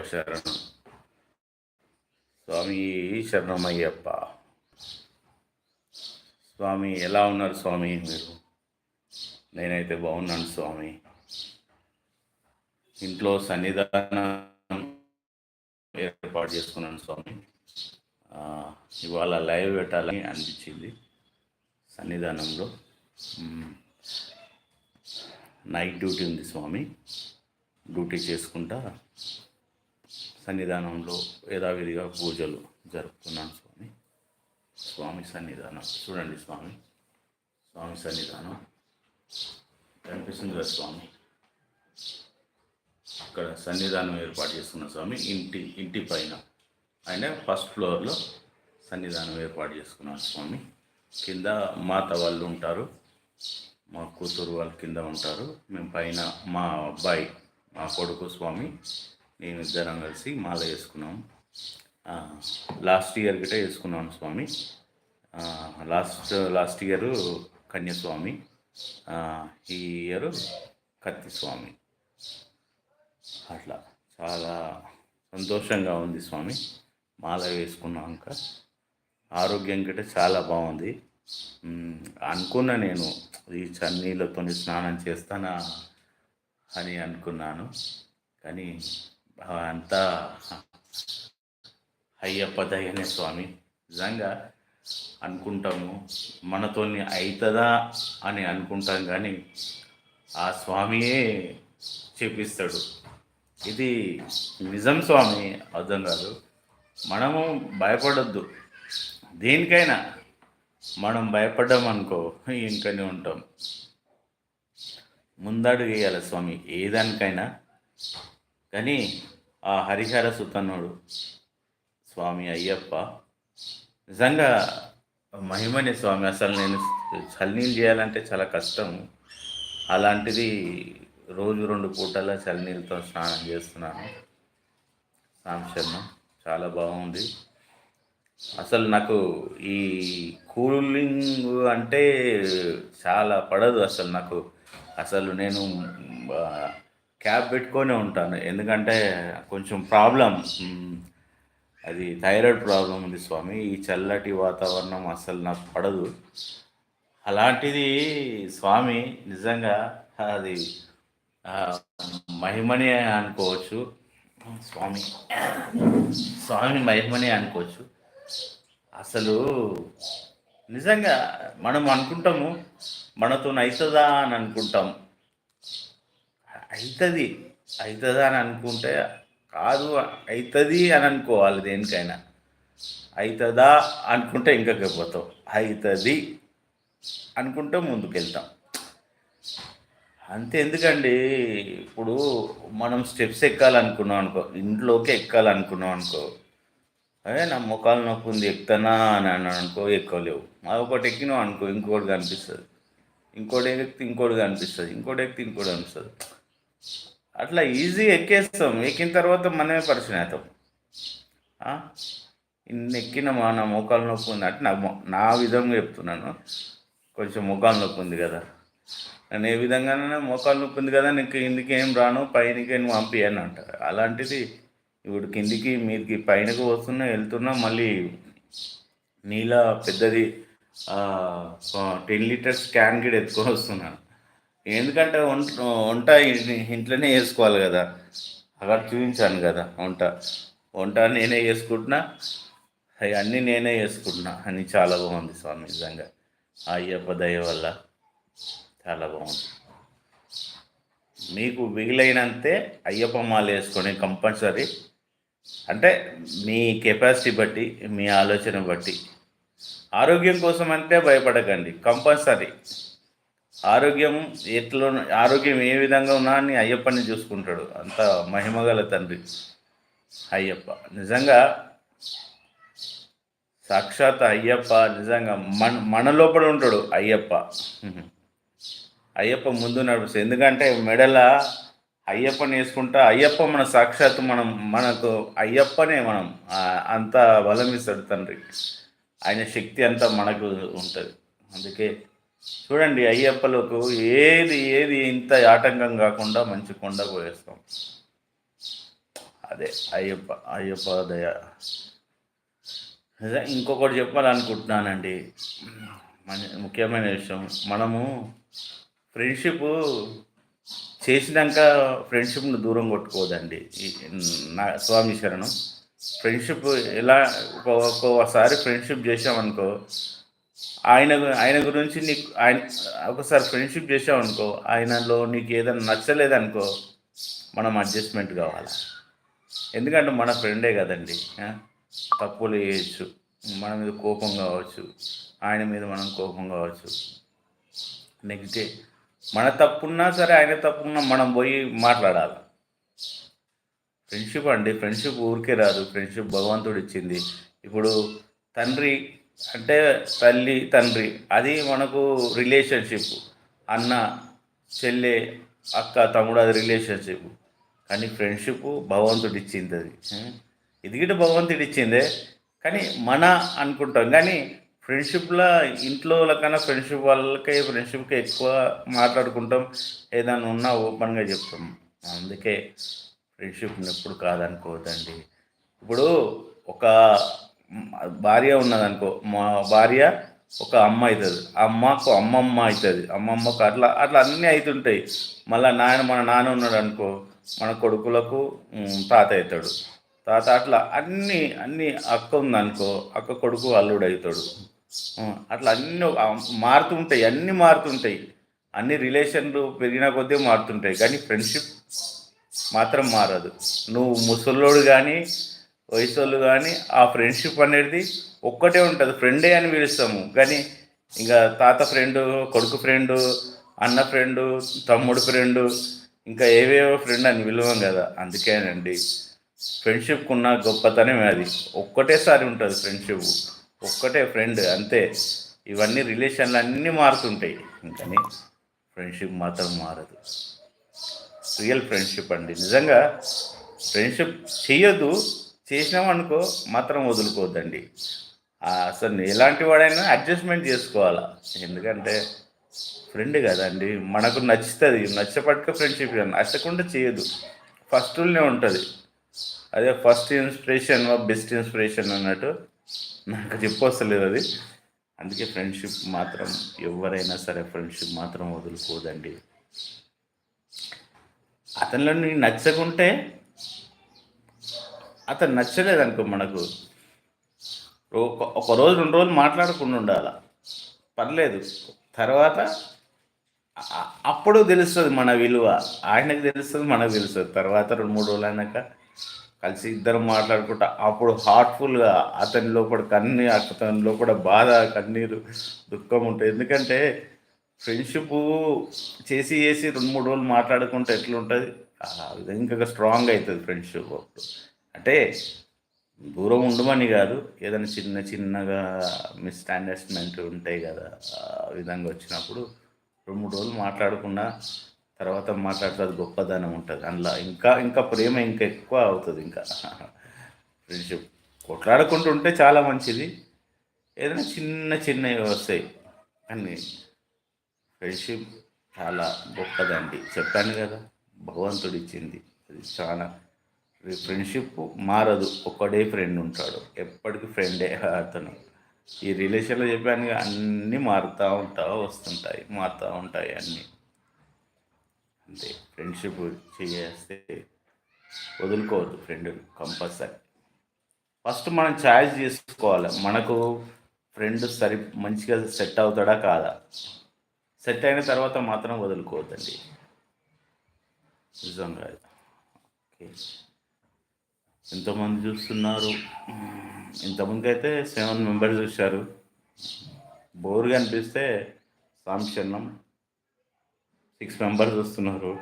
శరణం స్వామి శరణమయ్యప్ప. స్వామి ఎలా ఉన్నారు స్వామి మీరు? నేనైతే బాగున్నాను స్వామి. ఇంట్లో సన్నిధానం ఏర్పాటు చేసుకున్నాను స్వామి. ఇవాళ లైవ్ పెట్టాలని అనిపించింది సన్నిధానంలో. నైట్ డ్యూటీ ఉంది స్వామి. డ్యూటీ చేసుకుంటా సన్నిధానంలో యథావిధిగా పూజలు జరుపుతున్నాను స్వామి. స్వామి సన్నిధానం. చూడండి స్వామి. స్వామి సన్నిధానం. కనిపిస్తుంది కదా స్వామి. ఇక్కడ సన్నిధానం ఏర్పాటు చేసుకున్న స్వామి ఇంటి ఇంటి పైన. ఆయన ఫస్ట్ ఫ్లోర్లో సన్నిధానం ఏర్పాటు చేసుకున్నాను స్వామి. కింద మాత వాళ్ళు ఉంటారు. మా కూతురు వాళ్ళు కింద ఉంటారు. మేము పైన మా అబ్బాయి మా కొడుకు స్వామి. నేను ఇద్దరం కలిసి మాల వేసుకున్నాం. లాస్ట్ ఇయర్ గిట వేసుకున్నాను స్వామి. లాస్ట్ లాస్ట్ ఇయర్ కన్యస్వామి. ఈ ఇయర్ కత్తి స్వామి. అట్లా చాలా సంతోషంగా ఉంది స్వామి. మాల వేసుకున్నాక ఆరోగ్యం గిట్ట చాలా బాగుంది. అనుకున్నా నేను ఈ చన్నీళ్ళతో స్నానం చేస్తానా అని అనుకున్నాను. కానీ అంతా అయ్యప్ప దయనే స్వామి. నిజంగా అనుకుంటాము. మనతోని అవుతుందా అని అనుకుంటాం కానీ ఆ స్వామియే చేపిస్తాడు ఇది నిజం స్వామి అర్థం కాదు. మనము భయపడొద్దు. దేనికైనా మనం భయపడ్డాం అనుకో ఇంకనే ఉంటాం. ముందడుగు వేయాలి స్వామి ఏ దానికైనా కానీ ఆ హరిహర సుతనుడు స్వామి అయ్యప్ప. నిజంగా మహిమనే స్వామి. అసలు నేను చలినీళ్ళు చేయాలంటే చాలా కష్టం. అలాంటిది రోజు రెండు పూటల చలినీళ్ళతో స్నానం చేస్తున్నాను. సాంశరణం చాలా బాగుంది. అసలు నాకు ఈ కూలింగ్ అంటే చాలా పడదు అసలు నాకు. అసలు నేను క్యాప్ క్యాబ్ పెట్టుకొనే ఉంటాను. ఎందుకంటే కొంచెం ప్రాబ్లం. అది థైరాయిడ్ ప్రాబ్లం ఉంది స్వామి. ఈ చల్లటి వాతావరణం అసలు నాకు పడదు. అలాంటిది స్వామి నిజంగా అది మహిమని అనుకోవచ్చు. స్వామి స్వామి మహిమని అనుకోవచ్చు. అసలు నిజంగా మనం అనుకుంటాము మనతో అవుతుందా అని అనుకుంటాం. అవుతుంది అవుతుందా అని అనుకుంటే కాదు అవుతుంది అని అనుకోవాలి దేనికైనా. అవుతుందా అనుకుంటే ఇంకా పోతాం అవుతుంది అనుకుంటే ముందుకెళ్తాం. అంతే ఎందుకండి? ఇప్పుడు మనం స్టెప్స్ ఎక్కాలనుకున్నాం అనుకో ఇంట్లోకి ఎక్కాలనుకున్నాం అనుకో అదే నా ముఖాలు నొప్పి ఉంది ఎక్కుతానా అని అన్నాను అనుకో ఎక్కలేవు అది ఒకటి ఎక్కినావు అనుకో ఇంకోటి కనిపిస్తుంది. ఇంకోటి ఎక్కితే ఇంకోటి కనిపిస్తుంది. ఇంకోటి ఎక్కితే ఇంకోటి కనిపిస్తుంది. అట్లా ఈజీ ఎక్కేస్తాం. ఎక్కిన తర్వాత మనమే పరిచయం అవుతాం ఆ? ఇన్ని ఎక్కినమా నా మోకాలు నొప్పి ఉంది. అంటే నా నా విధంగా చెప్తున్నాను. కొంచెం మోకాలు నొప్పి ఉంది కదా. నేను ఏ విధంగానైనా మోకాలు నొప్పి ఉంది కదా నీకు కిందికి ఏం రాను పైనకి ఏం పంపి అని అంటారు. అలాంటిది ఇప్పుడు కిందికి మీదికి పైనకు వస్తున్నా వెళ్తున్నా మళ్ళీ నీళ్ళ పెద్దది టెన్ లీటర్స్ క్యాన్ గిడ ఎత్తుకొని వస్తున్నాను ఎందుకంటే వంట వంట ఇంట్లోనే చేసుకోవాలి కదా. అక్కడ చూపించాను కదా వంట. వంట నేనే చేసుకుంటున్నా. అవన్నీ నేనే చేసుకుంటున్నా. అని చాలా బాగుంది స్వామి నిజంగా. ఆ అయ్యప్ప దయ వల్ల చాలా బాగుంది. మీకు వీలైనంతే అయ్యప్ప మాల వేసుకొని కంపల్సరీ. అంటే మీ కెపాసిటీ బట్టి మీ ఆలోచన బట్టి. ఆరోగ్యం కోసం అంటే భయపడకండి. కంపల్సరీ. ఆరోగ్యం ఎట్లా ఆరోగ్యం ఏ విధంగా ఉన్నా అని అయ్యప్పని చూసుకుంటాడు. అంత మహిమగల తండ్రి. అయ్యప్ప. నిజంగా సాక్షాత్ అయ్యప్ప నిజంగా మన మన లోపల ఉంటాడు అయ్యప్ప. అయ్యప్ప ముందు నడుపుతుంది ఎందుకంటే మెడల అయ్యప్పని వేసుకుంటా అయ్యప్ప మన సాక్షాత్ మనం మనకు అయ్యప్పనే మనం అంత బలం ఇస్తాడు తండ్రి. ఆయన శక్తి అంతా మనకు ఉంటుంది. అందుకే చూడండి అయ్యప్పలకు ఏది ఏది ఇంత ఆటంకం కాకుండా మంచి కొండ పోయేస్తాం. అదే అయ్యప్ప అయ్యప్ప దయ. ఇంకొకటి చెప్పాలనుకుంటున్నానండి. మన ముఖ్యమైన విషయం మనము ఫ్రెండ్షిప్ చేసినాక ఫ్రెండ్షిప్ను దూరం కొట్టుకోదండి. నా స్వామి శరణం. ఫ్రెండ్షిప్ ఎలా ఒక్కొక్కసారి ఫ్రెండ్షిప్ చేసామనుకో ఆయన గు- ఆయన గురించి నీకు ఆయన ఒకసారి ఫ్రెండ్షిప్ చేసామనుకో ఆయనలో నీకు ఏదైనా నచ్చలేదనుకో మనం అడ్జస్ట్మెంట్ కావాలి? ఎందుకంటే మన ఫ్రెండే కదండి తప్పులు చేయొచ్చు మన మీద కోపం కావచ్చు ఆయన మీద మనం కోపం కావచ్చు. నెక్స్ట్ డే మన తప్పున్నా సరే ఆయన తప్పున్నా మనం పోయి మాట్లాడాలి. ఫ్రెండ్షిప్ అండి ఫ్రెండ్షిప్ ఊరికే రాదు ఫ్రెండ్షిప్ భగవంతుడు ఇచ్చింది ఇప్పుడు తండ్రి అంటే తల్లి తండ్రి అది మనకు రిలేషన్షిప్ అన్న చెల్లె అక్క తమ్ముడు అది రిలేషన్షిప్ కానీ ఫ్రెండ్షిప్ భగవంతుడు ఇచ్చింది అది ఇది గిట్ట భగవంతుడు ఇచ్చిందే కానీ మన అనుకుంటాం. కానీ ఫ్రెండ్షిప్లో ఇంట్లో కన్నా ఫ్రెండ్షిప్ వాళ్ళకే ఫ్రెండ్షిప్కి ఎక్కువ మాట్లాడుకుంటాం. ఏదైనా ఉన్నా ఓపెన్గా చెప్తాం. అందుకే ఫ్రెండ్షిప్ని ఎప్పుడు కాదనుకోవద్దండి. ఇప్పుడు ఒక భార్య ఉన్నదనుకో మా భార్య ఒక అమ్మ అవుతుంది అమ్మకు అమ్మమ్మ అవుతుంది అమ్మమ్మకు అట్లా అట్లా అన్నీ అవుతుంటాయి మళ్ళీ నాయన మన నాన్న ఉన్నాడు అనుకో మన కొడుకులకు తాత అవుతాడు తాత అట్లా అన్నీ అన్నీ అక్క ఉందనుకో అక్క కొడుకు అల్లుడు అవుతాడు అట్లా అన్నీ మారుతుంటాయి. అన్నీ మారుతుంటాయి. అన్ని రిలేషన్లు పెరిగిన కొద్దీ మారుతుంటాయి. కానీ ఫ్రెండ్షిప్ మాత్రం మారదు. నువ్వు ముసలోడు కానీ వయసోళ్ళు కానీ ఆ ఫ్రెండ్షిప్ అనేది ఒక్కటే ఉంటుంది. ఫ్రెండే అని పిలుస్తాము. కానీ ఇంకా తాత ఫ్రెండు కొడుకు ఫ్రెండు అన్న ఫ్రెండు తమ్ముడు ఫ్రెండు ఇంకా ఏవేవో ఫ్రెండ్ అని పిలవం కదా. అందుకేనండి. ఫ్రెండ్షిప్ ఉన్న గొప్పతనం అది. ఒక్కటేసారి ఉంటుంది ఫ్రెండ్షిప్ ఒక్కటే ఫ్రెండ్ అంతే. ఇవన్నీ రిలేషన్లు అన్నీ మారుతుంటాయి. ఇంకని ఫ్రెండ్షిప్ మాత్రం మారదు. రియల్ ఫ్రెండ్షిప్ అండి. నిజంగా ఫ్రెండ్షిప్ చేయొద్దు చేసినామనుకో మాత్రం వదులుకోవద్దండి. అసలు ఎలాంటి వాడైనా అడ్జస్ట్మెంట్ చేసుకోవాలా. ఎందుకంటే ఫ్రెండ్ కదండి మనకు నచ్చుతుంది నచ్చపట్టుక ఫ్రెండ్షిప్ నచ్చకుండా చేయదు. ఫస్ట్లోనే ఉంటుంది. అదే ఫస్ట్ ఇన్స్పిరేషన్ బెస్ట్ ఇన్స్పిరేషన్ అన్నట్టు నాకు చెప్పొస్తలేదు అది. అందుకే ఫ్రెండ్షిప్ మాత్రం ఎవరైనా సరే ఫ్రెండ్షిప్ మాత్రం వదులుకోదండి. అతనిలో నీకు నచ్చకుంటే అతను నచ్చలేదు అనుకో మనకు ఒక రోజు రెండు రోజులు మాట్లాడకుండా ఉండాల? పర్లేదు. తర్వాత అప్పుడు తెలుస్తుంది మన విలువ. ఆయనకు తెలుస్తుంది మనకు తెలుస్తుంది. తర్వాత రెండు మూడు రోజులు అయినాక కలిసి ఇద్దరం మాట్లాడుకుంటా. అప్పుడు హార్ట్ఫుల్గా అతని లోపల కన్నీ అతని లోపల బాధ కన్నీరు దుఃఖం ఉంటుంది ఎందుకంటే ఫ్రెండ్షిప్ చేసి చేసి రెండు మూడు రోజులు మాట్లాడుకుంటే ఎట్లుంటుంది? ఆ విధంగా ఇంకా స్ట్రాంగ్ అవుతుంది ఫ్రెండ్షిప్ అంటే దూరం ఉండమని కాదు ఏదైనా చిన్న చిన్నగా మిస్అండర్స్టాండ్మెంట్ ఉంటాయి కదా ఆ విధంగా వచ్చినప్పుడు రెండు మూడు రోజులు మాట్లాడకుండా తర్వాత మాట్లాడుతుంది గొప్పదనం ఉంటుంది. అందులో ఇంకా ఇంకా ప్రేమ ఇంకా ఎక్కువ అవుతుంది ఇంకా. ఫ్రెండ్షిప్ కొట్లాడుకుంటూ ఉంటే చాలా మంచిది. ఏదైనా చిన్న చిన్నవి వస్తాయి. కానీ ఫ్రెండ్షిప్ చాలా గొప్పదండి. చెప్పాను కదా భగవంతుడు ఇచ్చింది అది చాలా ఫ్రెండ్షిప్ మారదు. ఒక్కడే ఫ్రెండ్ ఉంటాడు. ఎప్పటికీ ఫ్రెండే అతను. ఈ రిలేషన్లో చెప్పాను అన్నీ మారుతూ ఉంటా వస్తుంటాయి మారుతూ ఉంటాయి అన్నీ. అంతే. ఫ్రెండ్షిప్ చేస్తే వదులుకోవద్దు ఫ్రెండ్ కంపల్సరీ ఫస్ట్ మనం ఛాయిస్ చేసుకోవాలి. మనకు ఫ్రెండ్ సరి మంచిగా సెట్ అవుతాడా కాదా? సెట్ అయిన తర్వాత మాత్రం వదులుకోవద్దండి. నిజంగా. ఓకే. ఎంతమంది చూస్తున్నారు. ఇంతమందికి అయితే సెవెన్ మెంబర్స్ చూశారు. బోర్గా అనిపిస్తే సాంక్షణం సిక్స్ మెంబర్స్ వస్తున్నారు.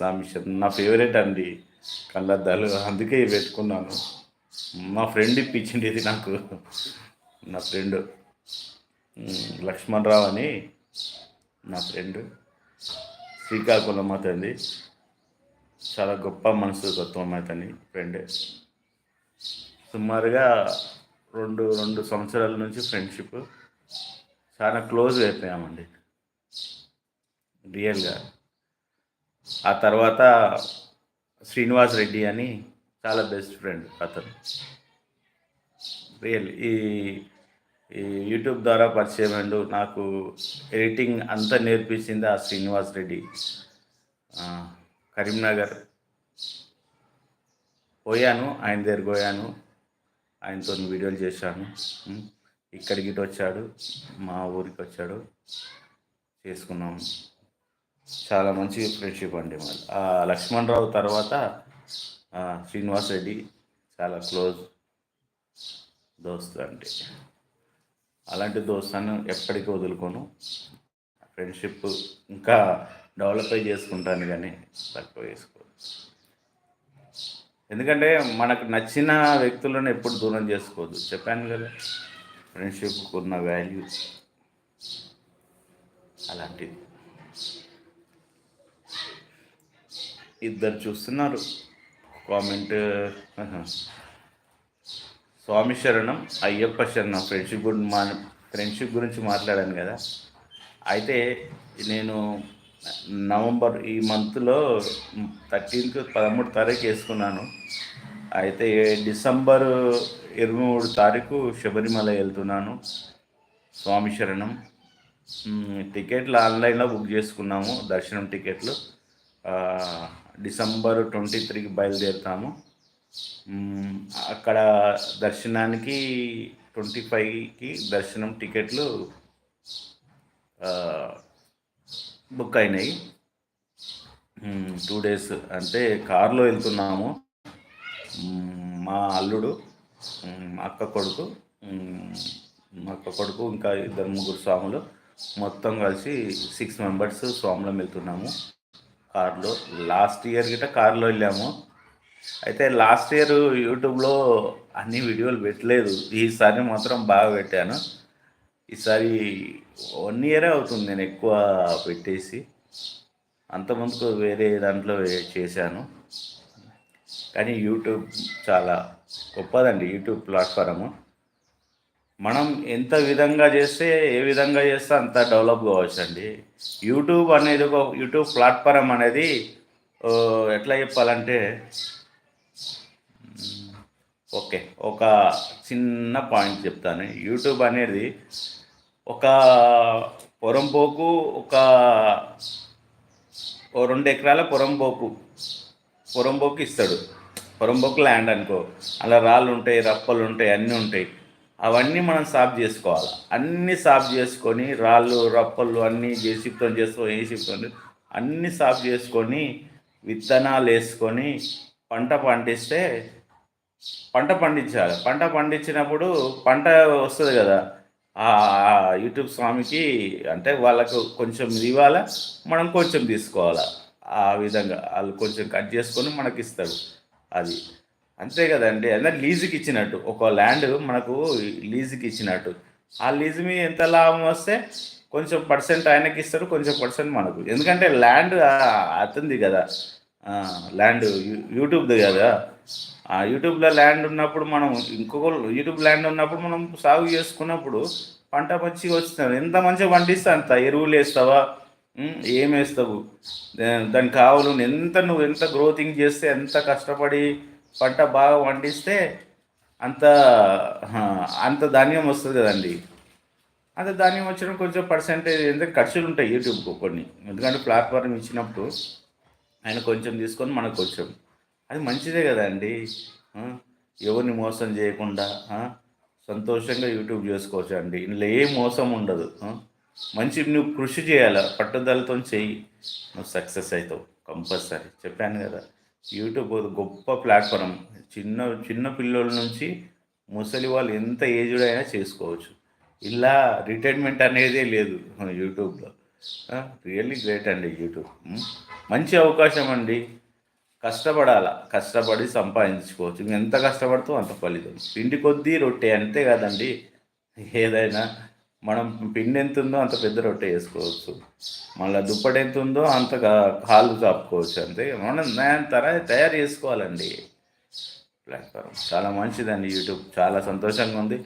సాంక్షణం నా ఫేవరెట్ అండి. కళ్ళద్దాలు అందుకే పెట్టుకున్నాను. మా ఫ్రెండ్ ఇప్పించింది ఇది నాకు. నా ఫ్రెండ్. లక్ష్మణ్ రావు అని నా ఫ్రెండ్. శ్రీకాకుళం అతనిది. చాలా గొప్ప మనసు తత్వం అతని ఫ్రెండ్ సుమారుగా రెండు రెండు సంవత్సరాల నుంచి ఫ్రెండ్షిప్ చాలా క్లోజ్ అయిపోయామండి. రియల్గా ఆ తర్వాత శ్రీనివాస్ రెడ్డి అని చాలా బెస్ట్ ఫ్రెండ్ అతను. రియల్ ఈ ఈ యూట్యూబ్ ద్వారా పరిచయం అండు నాకు ఎడిటింగ్ అంతా నేర్పించింది ఆ శ్రీనివాస్ రెడ్డి. కరీంనగర్. పోయాను ఆయన దగ్గరికి పోయాను ఆయనతో వీడియోలు చేశాను. ఇక్కడికి వచ్చాడు మా ఊరికి వచ్చాడు. చేసుకున్నాం. చాలా మంచి ఫ్రెండ్షిప్ అండి మరి ఆ లక్ష్మణ్ రావు తర్వాత శ్రీనివాస్ రెడ్డి చాలా క్లోజ్ దోస్తు అంటే అలాంటి దోస్తాను ఎప్పటికీ వదులుకోను. ఫ్రెండ్షిప్ ఇంకా డెవలప్ చేసుకుంటాను కానీ తక్కువ చేసుకోను. ఎందుకంటే మనకు నచ్చిన వ్యక్తులను ఎప్పుడు దూరం చేసుకోవద్దు. చెప్పాను కదా ఫ్రెండ్షిప్కి ఉన్న వాల్యూ అలాంటిది. ఇద్దరు చూస్తున్నారు. కామెంట్ స్వామి శరణం అయ్యప్ప శరణం. ఫ్రెండ్షిప్ గురించి మా ఫ్రెండ్షిప్ గురించి మాట్లాడాను కదా. అయితే నేను నవంబర్ ఈ మంత్లో థర్టీన్త్ పదమూడు తారీఖు వేసుకున్నాను. అయితే డిసెంబర్ ఇరవై మూడు తారీఖు శబరిమల వెళ్తున్నాను. స్వామి శరణం. టికెట్లు ఆన్లైన్లో బుక్ చేసుకున్నాము దర్శనం టికెట్లు. డిసెంబర్ ట్వంటీ త్రీకి బయలుదేరుతాము. అక్కడ దర్శనానికి ట్వంటీ ఫైవ్కి దర్శనం టికెట్లు బుక్ అయినాయి. టూ డేస్ అంటే కారులో వెళ్తున్నాము. మా అల్లుడు అక్క కొడుకు మా అక్క కొడుకు ఇంకా ఇద్దరు ముగ్గురు స్వాములు మొత్తం కలిసి సిక్స్ మెంబర్స్ స్వాములం వెళ్తున్నాము. కార్లో లాస్ట్ ఇయర్ గిట్ట కార్లో వెళ్ళాము. అయితే లాస్ట్ ఇయర్ యూట్యూబ్లో అన్ని వీడియోలు పెట్టలేదు. ఈసారి మాత్రం బాగా పెట్టాను. ఈసారి వన్ ఇయరే అవుతుంది నేను ఎక్కువ పెట్టేసి. అంతమందికి వేరే దాంట్లో చేశాను. కానీ యూట్యూబ్ చాలా గొప్పదండి యూట్యూబ్ ప్లాట్ఫారము. మనం ఎంత విధంగా చేస్తే ఏ విధంగా చేస్తే అంత డెవలప్ కావచ్చు అండి యూట్యూబ్ అనేది ఒక యూట్యూబ్ ప్లాట్ఫారం అనేది ఎట్లా చెప్పాలంటే ఓకే ఒక చిన్న పాయింట్ చెప్తాను. యూట్యూబ్ అనేది ఒక పొరంపోకు ఒక రెండు ఎకరాల పొరంపోకు పొరంపోకు ఇస్తాడు. పొరంపోకు ల్యాండ్ అనుకో. అలా రాళ్ళు ఉంటాయి రప్పలు ఉంటాయి అన్నీ ఉంటాయి. అవన్నీ మనం సాఫ్ చేసుకోవాలి. అన్నీ సాఫ్ చేసుకొని రాళ్ళు రప్పలు అన్నీ జేసీప్తో చేసుకో ఏసీప్తో అన్నీ సాఫ్ చేసుకొని విత్తనాలు వేసుకొని పంట పండిస్తే పంట పండించాలి. పంట పండించినప్పుడు పంట వస్తుంది కదా. ఆ యూట్యూబ్ స్వామికి అంటే వాళ్ళకు కొంచెం ఇవ్వాలా? మనం కొంచెం తీసుకోవాలా? ఆ విధంగా వాళ్ళు కొంచెం కట్ చేసుకొని మనకి ఇస్తారు అది. అంతే కదండి. అంటే లీజుకి ఇచ్చినట్టు. ఒక ల్యాండ్ మనకు లీజుకి ఇచ్చినట్టు. ఆ లీజు మీద ఎంత లాభం వస్తే కొంచెం పర్సెంట్ ఆయనకి ఇస్తారు కొంచెం పర్సెంట్ మనకు. ఎందుకంటే ల్యాండ్ అతంది కదా. ల్యాండ్ యూట్యూబ్ది కదా. ఆ యూట్యూబ్లో ల్యాండ్ ఉన్నప్పుడు మనం ఇంకొక యూట్యూబ్ ల్యాండ్ ఉన్నప్పుడు మనం సాగు చేసుకున్నప్పుడు పంట మంచిగా వస్తుంది ఎంత మంచిగా పండిస్తే అంత ఎరువులు వేస్తావా? ఏం వేస్తావు? దానికి కావాలి ఎంత నువ్వు ఎంత గ్రోతింగ్ చేస్తే ఎంత కష్టపడి పంట బాగా పండిస్తే అంత అంత ధాన్యం వస్తుంది కదండి. అంత ధాన్యం వచ్చిన కొంచెం పర్సెంటేజ్ ఎందుకంటే ఖర్చులు ఉంటాయి యూట్యూబ్కు కొన్ని. ఎందుకంటే ప్లాట్ఫామ్ ఇచ్చినప్పుడు ఆయన కొంచెం తీసుకొని మనకు కొంచెం అది మంచిదే కదండి. అండి ఎవరిని మోసం చేయకుండా సంతోషంగా యూట్యూబ్ చేసుకోవచ్చు అండి ఇందులో ఏ మోసం ఉండదు. మంచి నువ్వు కృషి చేయాలి? పట్టుదలతో చెయ్యి. నువ్వు సక్సెస్ అవుతావు కంపల్సరీ. చెప్పాను కదా. యూట్యూబ్ ఒక గొప్ప ప్లాట్ఫారం. చిన్న చిన్న పిల్లల నుంచి ముసలి వాళ్ళు ఎంత ఏజ్డ్ అయినా చేసుకోవచ్చు. ఇలా రిటైర్మెంట్ అనేదే లేదు మన యూట్యూబ్లో. రియల్లీ గ్రేట్ అండి యూట్యూబ్. మంచి అవకాశం అండి. కష్టపడాల? కష్టపడి సంపాదించుకోవచ్చు. ఎంత కష్టపడుతూ అంత ఫలితం. పిండి కొద్దీ రొట్టె అంతే కదండి. ఏదైనా మనం పిండి ఎంత ఉందో అంత పెద్ద రొట్టె వేసుకోవచ్చు మళ్ళీ దుప్పటి ఎంత ఉందో అంత కాలు కాపుకోవచ్చు అంతే. మనం నే- తర తయారు చేసుకోవాలండి. ప్లాట్ఫామ్ చాలా మంచిదండి యూట్యూబ్. చాలా సంతోషంగా ఉంది.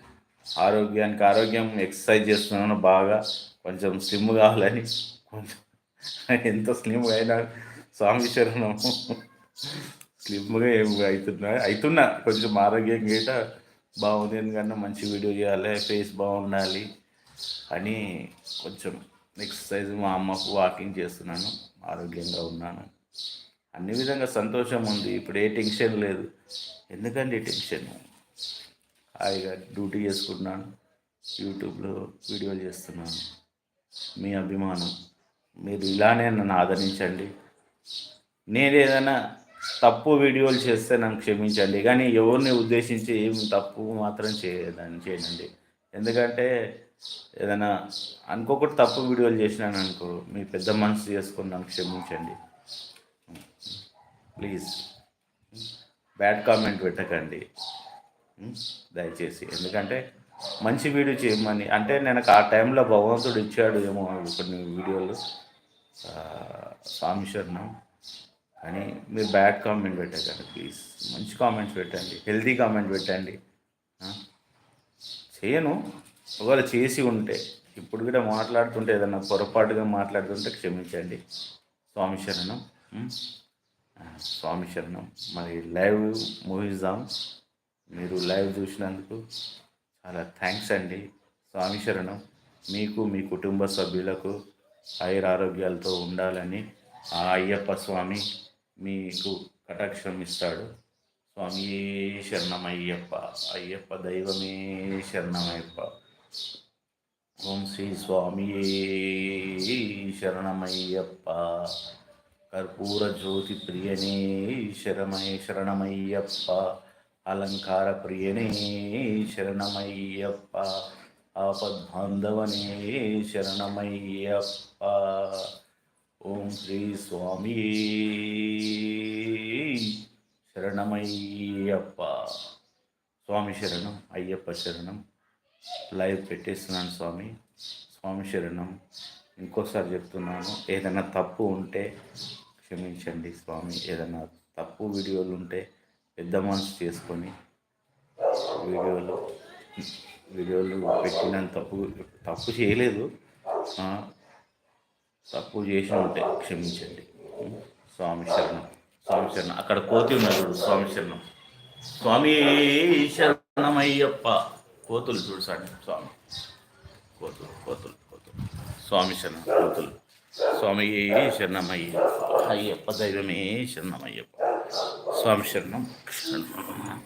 ఆరోగ్యానికి ఆరోగ్యం ఎక్సర్సైజ్ చేస్తున్నాను బాగా. కొంచెం స్లిమ్ కావాలని. కొంచెం ఎంత స్లిమ్ అయినా స్వామి శరణం స్లిమ్గా ఏం అవుతున్నా అవుతున్నా కొంచెం ఆరోగ్యం గీట బాగుంది. ఎందుకంటే మంచి వీడియో చేయాలి ఫేస్ బాగుండాలి అని కొంచెం ఎక్సర్సైజ్ మా అమ్మకు వాకింగ్ చేస్తున్నాను. ఆరోగ్యంగా ఉన్నాను. అన్ని విధంగా సంతోషం ఉంది. ఇప్పుడు ఏ టెన్షన్ లేదు. ఎందుకండి టెన్షన్ హాయిగా డ్యూటీ చేసుకుంటున్నాను. యూట్యూబ్లో వీడియోలు చేస్తున్నాను. మీ అభిమానం. మీరు ఇలానే నన్ను ఆదరించండి. నేను ఏదైనా తప్పు వీడియోలు చేస్తే నన్ను క్షమించండి. కానీ ఎవరిని ఉద్దేశించి ఏం తప్పు మాత్రం చేయదని చేయండి ఎందుకంటే ఏదైనా అనుకోకుండా తప్పు వీడియోలు చేసినాను అనుకో మీ పెద్ద మనసు చేసుకుని నన్ను క్షమించండి. ప్లీజ్. బ్యాడ్ కామెంట్ పెట్టకండి. దయచేసి. ఎందుకంటే మంచి వీడియో చేయమని అంటే నేను ఆ టైంలో భగవంతుడు ఇచ్చాడు ఏమో కొన్ని వీడియోలు. స్వామి శరణం. కానీ మీరు బ్యాడ్ కామెంట్ పెట్టకండి ప్లీజ్ మంచి కామెంట్స్ పెట్టండి హెల్తీ కామెంట్ పెట్టండి. చేయను. ఒకవేళ చేసి ఉంటే ఇప్పుడు కూడా మాట్లాడుతుంటే ఏదన్నా పొరపాటుగా మాట్లాడుతుంటే క్షమించండి. స్వామి శరణం. స్వామి శరణం. మరి లైవ్ ముగిద్దాం. మీరు లైవ్ చూసినందుకు చాలా థ్యాంక్స్ అండి. స్వామి శరణం మీకు మీ కుటుంబ సభ్యులకు ఆయుర ఆరోగ్యాలతో ఉండాలని ఆ అయ్యప్ప స్వామి మీకు కటాక్షం ఇస్తాడు. స్వామి శరణం అయ్యప్ప అయ్యప్ప దైవమే శరణమయ్యప్ప. ఓం శ్రీ స్వామి శరణమయ్యప్ప. కర్పూర జ్యోతి ప్రియనే శరమయ శరణమయ్యప్ప. అలంకార ప్రియనే శరణమయ్యప్ప. ఆపద్బాంధవనే శరణమయ్యప్ప. ఓం శ్రీ స్వామి శరణమయ్యప్ప. స్వామి శరణం అయ్యప్ప శరణం. లైవ్ పెట్టేస్తున్నాను స్వామి. స్వామి శరణం. ఇంకోసారి చెప్తున్నాను ఏదైనా తప్పు ఉంటే క్షమించండి స్వామి. ఏదైనా తప్పు వీడియోలు ఉంటే పెద్ద మనసు చేసుకొని వీడియోలు వీడియోలు పెట్టిన తప్పు తప్పు చేయలేదు. తప్పు చేసి ఉంటే క్షమించండి. స్వామి శరణం స్వామి శరణం. అక్కడ కోతి ఉన్నాడు స్వామి శరణం. స్వామి శరణమయ్యప్ప. కోతులు చూడండి స్వామి. కోతులు కోతులు కోతులు. స్వామి శరణం కోతులు. స్వామి శరణమయ్య అయ్యప్ప దైవమే శరణమయ్యప్ప. స్వామి శరణం శరణం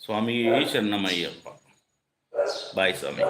స్వామి శరణమయ్యప్ప. బాయ్ స్వామి.